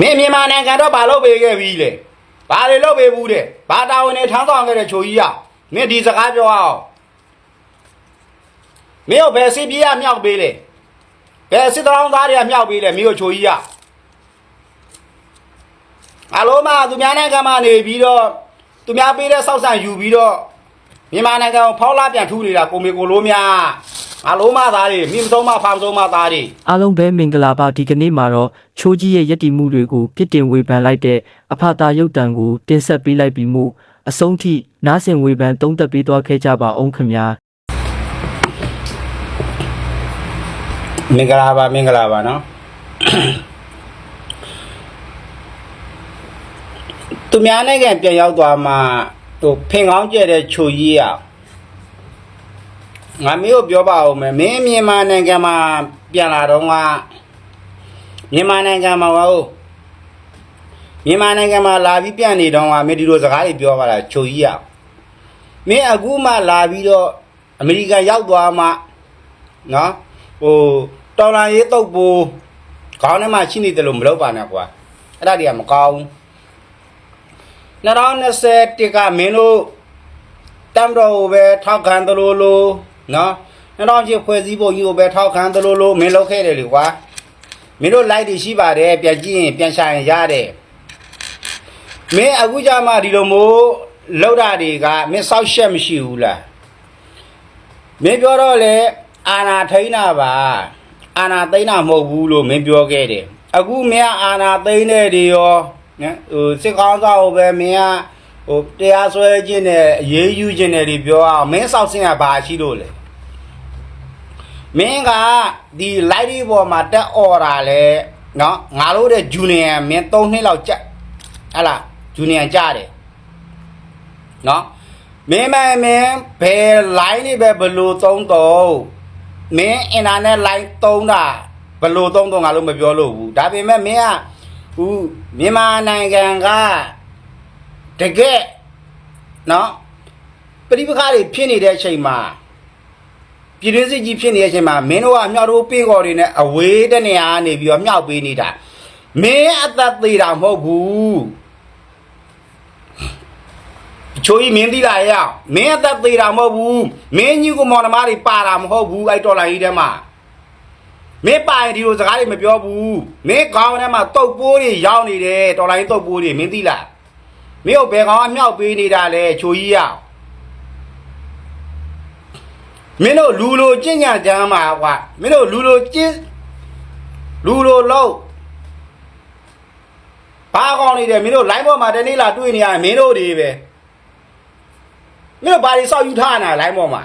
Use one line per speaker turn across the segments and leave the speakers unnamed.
မင်းမြန်မာနိုင်ငံတော့ဘာလုပ်ပေးခဲ့ပြီလဲဘာတွေလုပ်ပေးဘူးတဲ့ဘာတာဝန်နဲ့ထမ်းဆောင်ခဲ့တဲ့ချိုကြီးရမင်းဒီစကားပြောအောင်မင်းတို့ဘယ်စစ်ပြေးရမြောက်ပေးလဲဘယ်စစ်တောင်းသားတွေကမြောက်ပေးလဲမင်းတို့ချိုကြီးရအလုံးမသူများနိုင်ငံမှာနေပြီးတော့သူများပေးတဲ့စောက်ဆန်ယူပြီးတော့မြန်မာနိုင်ငံကိုဖောက်လာပြန်ထူးနေတာကိုမေကိုလိုများ အလုံးမသားတွေမိမဆုံးမဖောင်ဆုံးမသားတွေ
အားလုံးပဲမင်္ဂလာပါဒီကနေ့မှာတော့ချိုးကြီးရဲ့ယက်တီမှုတွေကိုပြစ်တင်ဝေဖန်လိုက်တဲ့အဖတာရုပ်တံကိုတင်ဆက်ပေးလိုက်ပြီးမှုအဆုံးထိနားဆင်ဝေဖန်သုံးသပ်ပေးသွားခဲ့ကြပါအောင်ခင်ဗျာ
မင်္ဂလာပါမင်္ဂလာပါနော်သူများနိုင်ငံပြန်ရောက်သွားမှဟိုဖင်ကောင်းကျဲတဲ့ခြူကြီးอ่ะငါမ င်းကိုပြောပါဦးမယ်မင်းမြန်မာနိုင်ငံမှာပြန်လာတော့ကမြန်မာနိုင်ငံမှာဟောမြန်မာနိုင်ငံမှာလာပြီးပြန်နေတော့ကမင်းဒီလိုစကားတွေပြောပါလားခြူကြီးอ่ะမင်းအခုမှလာပြီးတော့အမေရိကန်ရောက်သွားမှနော်ဟိုတော်လာရေးတုတ်ပူခေါင်းထဲမှာရှိနေတယ်လို့မလုပ်ပါနဲ့ကွာအဲ့ဒါတွေကမကောင်းဘူး2020ကမင်းတို့တမ်တော်ကိုပဲထောက်ခံတယ်လို့လို့ နော်2000ချစ်ဖွဲ့စည်းပုံကြီးကိုပဲထောက်ခံတယ်လို့လို့မင်းလုပ်ခဲ့တယ်လေကွာမင်းတို့ like တွေရှိပါတယ်ပြန်ကြည့်ရင်ပြန်ရှာရင်ရတယ်မင်းအခုကြမှာဒီလိုမျိုးလောက်တာတွေကမင်းစောက်ရှက်မရှိဘူးလားမင်းပြောတော့လေအာနာထိန်းတာပါအာနာသိန်းတာမဟုတ်ဘူးလို့မင်းပြောခဲ့တယ်အခုမင်းကအာနာသိန်းတဲ့တွေရောနော်ဟိုစစ်ကောင်းသားကိုပဲမင်းကဟိုတရားစွဲခြင်းနဲ့အရေးယူခြင်းနဲ့တွေပြောအောင်မင်းစောက်စင်းကဘာရှိလို့လဲ မင်းကဒီ light ဒီပေါ်မှာတက်អော်တာလဲနော်ငါတို့တဲ့ဂျူနီယာမင်း3နှစ်လောက်ကြက်ဟဟလားဂျူနီယာကြားတယ်နော်မင်းမမင်းဘယ် line နေပဲဘလို့သုံးတော့မင်း internet line သုံးတာဘလို့သုံးတော့ငါလို့မပြောလို့ဘူးဒါပေမဲ့မင်းကဦးမြန်မာနိုင်ငံကတကယ်နော်ပြိပခါတွေဖြစ်နေတဲ့အချိန်မှာ ပြည်တွင်းစစ်ကြီးဖြစ်နေတဲ့အချိန်မှာမင်းတို့ကမြောက်တို့ပင်းကော်တွေနဲ့အဝေးတနေရာကနေပြီးတော့မြောက်ပေးနေတာမင်းအသက်သေးတာမဟုတ်ဘူးချိုးကြီးမင်းသိလားရမင်းအသက်သေးတာမဟုတ်ဘူးမင်းကြီးကမောင်နှမတွေပါတာမဟုတ်ဘူးအဲ့တော်လိုင်းကြီးထဲမှာမင်းပိုင်ဒီလိုစကားတွေမပြောဘူးမင်းခေါင်းထဲမှာတုတ်ပိုးတွေရောက်နေတယ်တော်လိုင်းတုတ်ပိုးတွေမင်းသိလားမင်းတို့ဘယ်ကောင်ကမြောက်ပေးနေတာလဲချိုးကြီးရ မင်းတို့လူလိုကျင့်ကြံကြမ်းမှာကွာမင်းတို့လူလိုကျင့်လူလိုလုံးဘာကောင်းနေတယ်မင်းတို့ line ပေါ်မှာတနေ့လာတွေ့နေရရင်မင်းတို့တွေပဲမင်းတို့ဘာတွေစောက်ယူထားနေတာလိုင်းပေါ်မှာ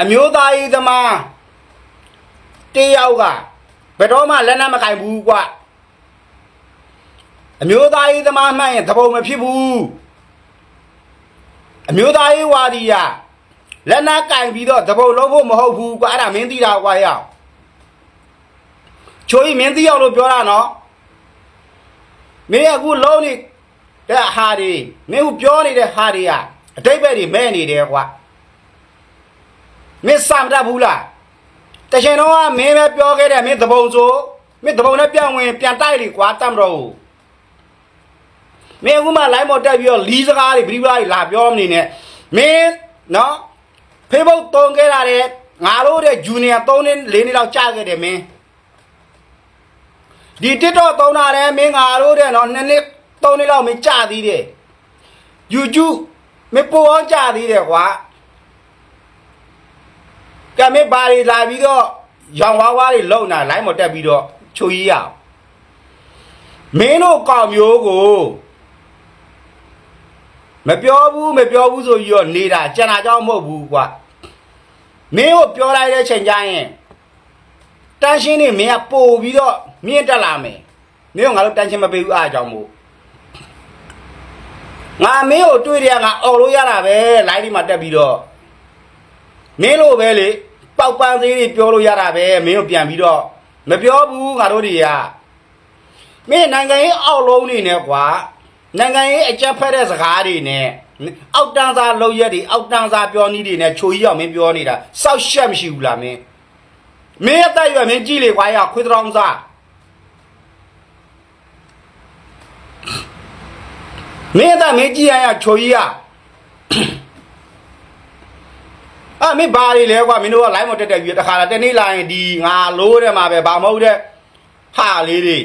အမျိုးသားရေးသမားတယောက်ကဘယ်တော့မှလက်နက်မကင်ဘူးကွအမျိုးသားရေးသမားမှန်ရင်သဘုံမဖြစ်ဘူး အမျိုးသားရေးဝါဒီရလက်နက်ကင်ပြီးတော့သဘုံလုံးဖို့မဟုတ်ဘူးကွအဲ့ဒါမင်းသိတာကွာရောက်ချိုးကြီးမင်းသိအောင်လို့ပြောတာနော်မင်းအခုလုံးနေတဲ့ဟာတွေမင်းကပြောနေတဲ့ဟာတွေကအတိတ်ဘက်တွေမဲ့နေတယ်ကွာမင်းစမ်းတတ်ဘူးလားတချင်တော့ကမင်းပဲပြောခဲ့တယ်မင်းသဘုံဆိုမင်းသဘုံနဲ့ပြန်ဝင်ပြန်တိုက်လေကွာတတ်မတော့ဘူး မင်းအခုမှ line ပေါ်တက်ပြီးတော့လီးစကားတွေဗီဒီယိုတွေလာပြောမနေနဲ့မင်းနော် Facebook တုံးခဲ့တာတဲ့ငါတို့တဲ့ဂျူနီယာ3နှစ်4နှစ်လောက်ကြာခဲ့တယ်မင်းဒီ TikTok သုံးတာလဲမင်းငါတို့တဲ့နော်နှစ်နှစ်သုံးနှစ်လောက်မင်းကြာသေးတယ် YouTube မင်းပိုအောင်ကြာသေးတယ်ကွာကဲမင်းဘာတွေလာပြီးတော့ရောင်ဝါးဝါးတွေလုံတာလိုင်းမတက်ပြီးတော့ချိုကြီးရအောင်မင်းတို့ကောင်မျိုးကို မပြောဘူးမပြောဘူးဆိုပြီးတော့နေတာကြံတာကြောင့်မဟုတ်ဘူးကွာမင်းကိုပြောလိုက်တဲ့ချိန်ကျရင်တန်းရှင်းနေမင်းကပို့ပြီးတော့မြင့်တက်လာမယ်မင်းကငါတို့တန်းရှင်းမပေးဘူးအားအကြောင်းမို့ငါမင်းကိုတွေ့တယ်ကငါអော်လို့ရတာပဲလိုင်းဒီမှာတက်ပြီးတော့မင်းလိုပဲလေပေါက်ပန်းသေးတွေပြောလို့ရတာပဲမင်းကိုပြန်ပြီးတော့မပြောဘူးငါတို့တွေကမင်းနိုင်ငံရေးအောက်လုံးနေနဲ့ကွာ နိုင်ငံရေးအကြက်ဖက်တဲ့စကားတွေနဲ့အောက်တန်းစားလောက်ရက်တွေအောက်တန်းစားပြောနည်းတွေနဲ့ချိုကြီးအောင်မင်းပြောနေတာစောက်ရှက်မရှိဘူးလားမင်းမင်းအသက်အရွယ်မင်းကြည့်လေကွာရခွေးတောင်စားမင်းအသက်မင်းကြည့်ရရချိုကြီးရအာမင်းဘာတွေလဲကွာမင်းတို့က line မတက်တက်ပြီးတခါလာတနေ့လာရင်ဒီငါလိုးတယ်မှာပဲဘာမဟုတ်တဲ့ဟာလေးတွေ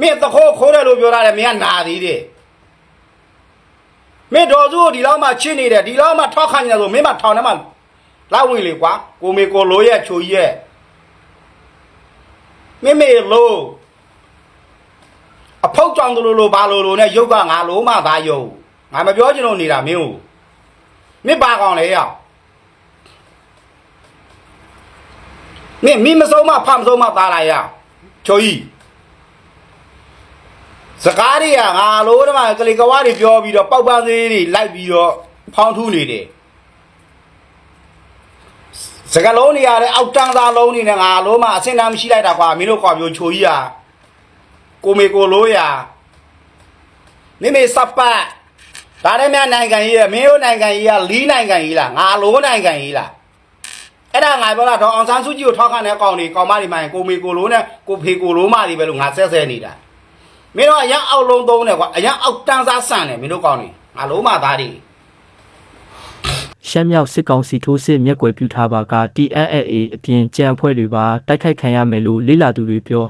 မင်းတခိုးခိုးတယ်လို့ပြောရတယ်မင်းကနာသေးတယ်မင်းတော်စုကိုဒီလောက်မှချစ်နေတယ်ဒီလောက်မှထောက်ခံနေတယ်ဆိုမင်းမထောင်ထဲမှာလောက်ဝင်လေကွာကိုမေကိုလိုရဲ့ချိုကြီးရဲ့မင်းမေလို့အဖောက်ကြောင်တလို့လို့ဘာလို့လို့နဲ့ရုပ်ကငါလိုမှသာယုံငါမပြောချင်လို့နေတာမင်းကိုမင်းပါကောင်လေရောက်မင်းမင်းမဆုံးမဖမဆုံးမသားလာရချိုကြီး စကားတွေကငါလိုတည်းမှာကလေးကဝါတွေပြောပြီးတော့ပောက်ပန်းသေးတွေလိုက်ပြီးတော့ဖောင်းထူးနေတယ်စကလုံးတွေရတယ်အောက်တန်းသားလုံးတွေနဲ့ငါလိုမှအစင်တမ်းမရှိလိုက်တာကွာမင်းတို့ကွာပြောချိုကြီးอ่ะကိုမေကိုလိုရမိမေစပတ်ဒါနဲ့မြနိုင်ငံကြီးရမင်းတို့နိုင်ငံကြီးကလီးနိုင်ငံကြီးလားငါလိုနိုင်ငံကြီးလားအဲ့ဒါငါပြောတာတော့အောင်ဆန်းစုကြည်ကိုထောက်ခံတဲ့ကောင်တွေကောင်မတွေမှရင်ကိုမေကိုလိုနဲ့ကိုဖေကိုလိုမတွေပဲလို့ငါဆက်ဆဲနေတာ မင်းတို့အရင်အောက်လုံးသုံးတယ်ကွာအရင်အောက်တန်းစားဆန်တယ်မင်းတို့ကောင်တွေငါလိုမှသားတွေ
ရှမ်းမြောက်စစ်ကောင်စီထိုးစစ်မျက်ကွယ်ပြုထားပါက TNLA အပြင်ကြံအဖွဲ့တွေပါတိုက်ခိုက်ခံရမယ်လို့လေ့လာသူတွေပြော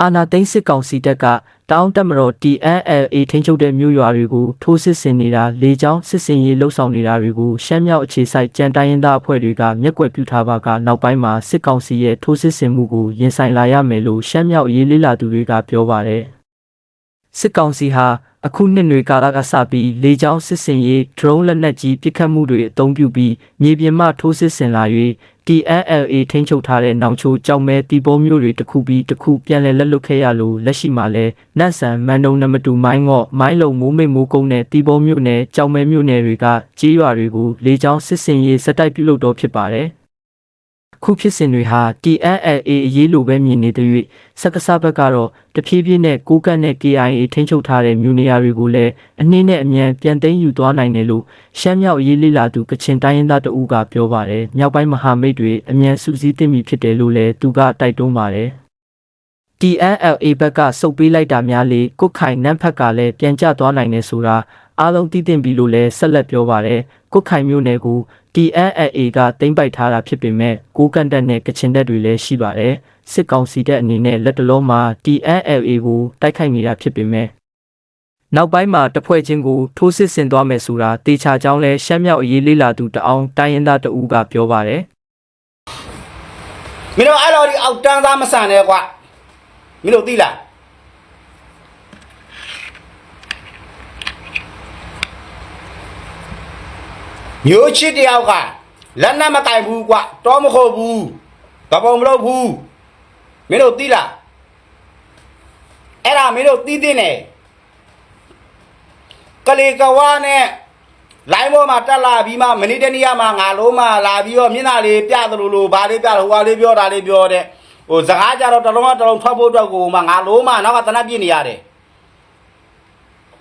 အာနာသိန်းစစ်ကောင်စီတပ်က တောင်းတက်မတော် TNLA ထိန်းချုပ်တဲ့မြို့ရွာတွေကိုထိုးစစ်ဆင်နေတာလေကြောင်းစစ်စင်ရေးလှုပ်ဆောင်နေတာတွေကိုရှမ်းမြောက်အခြေစိုက်ကြံတိုင်းရင်းသားအဖွဲ့တွေကမျက်ကွယ်ပြုထားပါကနောက်ပိုင်းမှာစစ်ကောင်စီရဲ့ထိုးစစ်ဆင်မှုကိုရင်ဆိုင်လာရမယ်လို့ရှမ်းမြောက်ရေးလေ့လာသူတွေကပြောပါတယ် စစ်ကောင်စီဟာအခုနှစ်တွေကာလကစပြီးလေကြောင်းစစ်စင်ရေး drone လက်နက်ကြီးပစ်ခတ်မှုတွေအသုံးပြုပြီးမြေပြင်မှထိုးစစ်ဆင်လာ၍ TNLA ထိန်းချုပ်ထားတဲ့နောင်ချိုကြောက်မဲတီပိုးမျိုးတွေတစ်ခုပြီးတစ်ခုပြန်လည်လက်လွတ်ခဲ့ရလို့လက်ရှိမှာလဲနတ်ဆန်မန်တုံနမတူမိုင်းငော့မိုင်းလုံမိုးမိတ်မိုးကုန်းနဲ့တီပိုးမျိုးနဲ့ကြောက်မဲမျိုးနယ်တွေကကြေးရွာတွေကိုလေကြောင်းစစ်စင်ရေးစက်တိုက်ပြုလုပ်တော့ဖြစ်ပါတယ် ခုဖြစ်စဉ်တွေဟာ TNLA အရေးလိုပဲမြင်နေတဲ့၍စက္ကစဘက်ကတော့တဖြည်းဖြည်းနဲ့ကိုကတ်နဲ့ KIA ထိန်းချုပ်ထားတဲ့မြို့နေရာတွေကိုလည်းအနှင်းနဲ့အမြန်ပြန်သိမ်းယူသွားနိုင်တယ်လို့ရှမ်းမြောက်ရေးလိလာသူကချင်တိုင်းရင်းသားတအူးကပြောပါတယ်။မြောက်ပိုင်းမဟာမိတ်တွေအမြန်စုစည်းသိမ့်ပြီဖြစ်တယ်လို့လည်းသူကတိုက်တွန်းပါတယ်။ TNLA ဘက်ကစုပ်ပေးလိုက်တာများလေကုတ်ခိုင်နန်းဖက်ကလည်းပြန်ကျသွားနိုင်တယ်ဆိုတာ အားလုံးသိသိပြီလို့လည်းဆက်လက်ပြောပါတယ်။ကုတ်ခိုင်မျိုးနယ်ကို TNLA ကတိမ့်ပိုက်ထားတာဖြစ်ပေမဲ့ကိုကန်တက်နဲ့ကချင်တက်တွေလည်းရှိပါတယ်။စစ်ကောင်စီတပ်အနေနဲ့လက်တလုံးမှာ TNLA ကိုတိုက်ခိုက်နေတာဖြစ်ပေမဲ့နောက်ပိုင်းမှာတစ်ဖွဲ့ချင်းကိုထိုးစစ်ဆင်သွားမယ်ဆိုတာတေချာကြောင်းလဲရှမ်းမြောက်အရေးလေးလာသူတအောင်တိုင်းရင်းသားတဦးကပြောပါတယ်
မင်းတို့အဲ့လိုဒီအောက်တန်းသားမဆန်နဲ့ကွာမင်းတို့သိလား မျိုးချစ်တယောက်ကလက်နက်မကင်ဘူးကွာတောမခုတ်ဘူးတပုံမလုပ်ဘူးမင်းတို့သိလားအဲ့ဒါမင်းတို့သိသိနေကလေးကဝါနဲ့လိုင်းပေါ်မှာတက်လာပြီးမှမနေ့တနေ့ကမှငါလုံးမလာပြီးတော့မျက်နှာလေးပြသလိုလိုဘာလေးပြလို့ဟိုဟာလေးပြောတာလေးပြောတဲ့ဟိုစကားကြတော့တစ်လုံးတစ်လုံးထွက်ဖို့အတွက်ကိုမှငါလုံးမနောက်ကတနက်ပြည့်နေရတယ်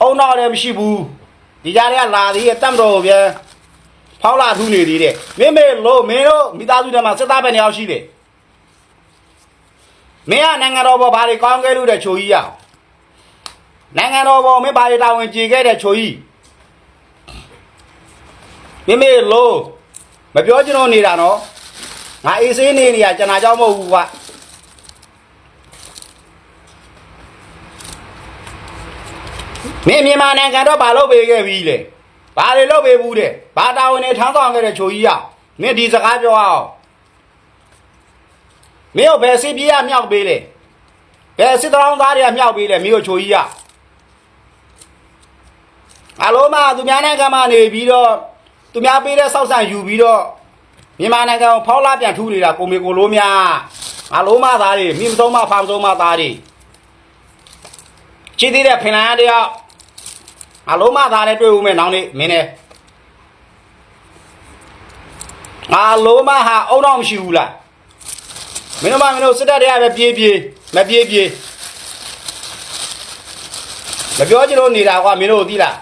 အုံတော့လည်းမရှိဘူးဒီကြားထဲကလာသေးရဲ့တတ်မတော်ကိုပြန် ဖောက်လာထူးနေသေးတယ်မင်းမေလို့မင်းတို့မိသားစုထဲမှာစစ်သားပဲနေအောင်ရှိတယ်မင်းကနိုင်ငံတော်ဘောဘာတွေကောင်းခဲ့လို့တဲ့ချိုကြီးရအောင်နိုင်ငံတော်ဘောမင်းဘာတွေတာဝန်ကြေခဲ့တဲ့ချိုကြီးမိမိလို့မပြောကျွန်တော်နေတာနော်ငါအေးဆေးနေနေရကျွန်တော်ကြောက်မဟုတ်ဘူးကွာမင်းမြန်မာနိုင်ငံတော့ဘာလုပ်ပေးခဲ့ပြီလဲ ဘာတွေလုပ်ပေးဘူးတဲ့ဘာတာဝန်နဲ့ထမ်းဆောင်ခဲ့တဲ့ချိုကြီးရမင်းဒီစကားပြောအောင်မင်းတို့ဘယ်စစ်ပြေးရမြောက်ပေးလဲဘယ်စစ်တောင်းသားတွေကမြောက်ပေးလဲမင်းတို့ချိုကြီးရအလုံးမသူများနိုင်ငံမှာနေပြီးတော့သူများပေးတဲ့စောက်ဆန်ယူပြီးတော့မြန်မာနိုင်ငံကိုဖောက်လာပြန်ထူးနေတာကိုမေကိုလိုများငါလုံးမသားတွေမိမဆုံးမဖောင်ဆုံးမသားတွေချစ်သေးတဲ့ဖင်လန်တယော က်ငါလုံးမသားလည်းတွေ့ဦးမယ်နောင်နေ့မင်းနဲ့ငါလုံးမဟာအုံတော့မရှိဘူးလားမင်းတို့မမင်းတို့စစ်တပ်တွေကပဲပြေးပြေးမပြေးပြေးမပြောချင်လို့နေတာကွာမင်းတို့သိလား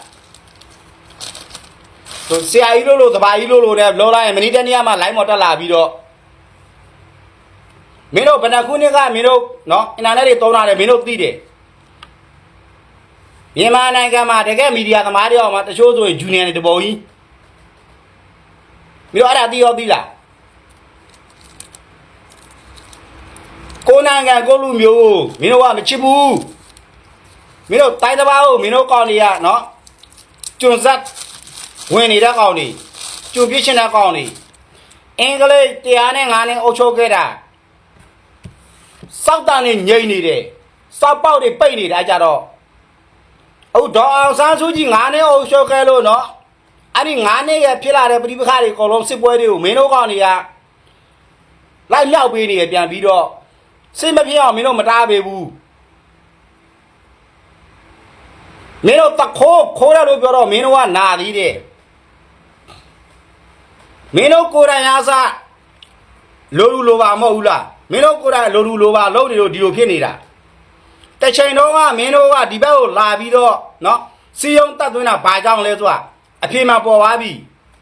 ဆိုဆရာကြီးလို့လို့တပါကြီးလို့လို့နဲ့လောလိုက်ရင်မနီတနေ့မှလိုင်းမော်တက်လာပြီးတော့မင်းတို့ဘယ်နှခုနှစ်ကမင်းတို့နော်အင်တာနက်တွေသုံးတာတယ်မင်းတို့သိတယ် မြန်မာနိုင်ငံမှာတကယ်မီဒီယာသမားတွေအောင်မှာတချို့ဆိုရင်ဂျူနီယာတွေတပုံကြီးမင်းတို့အဲ့ဒါသိရောသိလားကိုယ်နိုင်ငံကိုယ်လူမျိုးကိုမင်းတို့ကမချစ်ဘူးမင်းတို့တိုင်းတစ်ပါးကိုမင်းတို့ကောင်းနေရနော်ကျွန်းဆက်ဝင်နေတဲ့ကောင်းနေကျွန်းပြစ်ချင်တဲ့ကောင်းနေအင်္ဂလိပ်တရားနဲ့ငါနဲ့အုပ်ချုပ်ခဲ့တာစောက်တန်နေငိမ့်နေတယ်စောက်ပေါက်တွေပိတ်နေတာကြတော့ အခုဒေါ်အောင်ဆန်းစုကြည်ငါးနှစ်အုပ်ရှုပ်ခဲ့လို့နော်အဲ့ဒီငါးနှစ်ရဖြစ်လာတဲ့ပြိပခါတွေအကုန်လုံးစစ်ပွဲတွေကိုမင်းတို့ကောင်တွေကလိုက်မြောက်ပေးနေရပြန်ပြီးတော့စိတ်မဖြစ်အောင်မင်းတို့မတားပေးဘူးမင်းတို့တခိုးခိုးရလို့ပြောတော့မင်းတို့ကနာသေးတယ်မင်းတို့ကိုယ်တိုင်အားစားလိုလူလိုပါမဟုတ်ဘူးလားမင်းတို့ကိုယ်တိုင်လိုလူလိုပါလုံးနေလို့ဒီလိုဖြစ်နေတာ တစ်ချိန်တော့ကမင်းတို့ကဒီဘက်ကိုလာပြီးတော့เนาะစီယုံတတ်သွင်းတာဘာကြောင့်လဲဆိုတာအဖေမှပေါ်သွားပြီ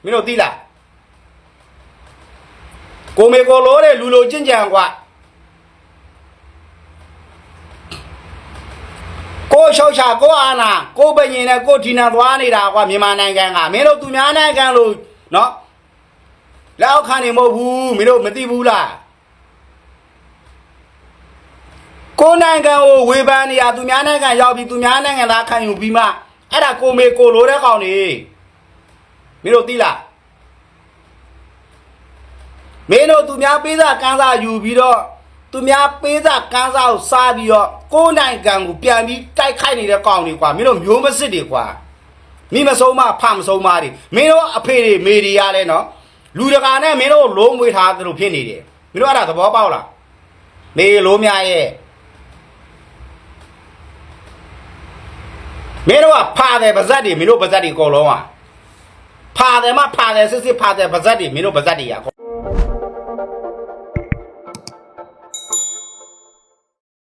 မင်းတို့သိလားကိုမေကိုလိုတဲ့လူလိုကျင့်ကြံกว่าကိုရှောက်ချကိုအာနာကိုပညင်နဲ့ကိုဒီနာသွားနေတာကွာမြန်မာနိုင်ငံကမင်းတို့သူများနိုင်ငံလို့เนาะ လက်အောက်ခံနေမဟုတ်ဘူးမင်းတို့မသိဘူးလား ကိုယ်နိုင်ငံကိုဝေဖန်နေရသူများနိုင်ငံရောက်ပြီးသူများနိုင်ငံသားခံယူပြီးမှအဲ့ဒါကိုမေကိုလိုတဲ့ကောင်နေမင်းတို့သိလားမင်းတို့သူများပေးစာကန်းစာယူပြီးတော့သူများပေးစာကန်းစာကိုစားပြီးတော့ကိုယ်နိုင်ငံကိုပြန်ပြီးတိုက်ခိုက်နေတဲ့ကောင်တွေကွာမင်းတို့မျိုးမစစ်တွေကွာမိမဆုံးမဖမဆုံးမတွေမင်းတို့အဖေတွေမေတွေရလဲနော်လူတကာနဲ့မင်းတို့လုံးမွေးထားသလိုဖြစ်နေတယ်မင်းတို့အဲ့ဒါသဘောပေါက်လားမေလုံးများရဲ့ မင်းတို့ကဖာတယ်ပါဇက်တွေမင်းတို့ပါဇက်တွေအကုန်လုံးอ่ะဖာတယ်မဖာတယ်စစ်စစ်ဖာတယ်ပါဇက်တွေမင်းတို့ပါဇက်တွေอ่ะ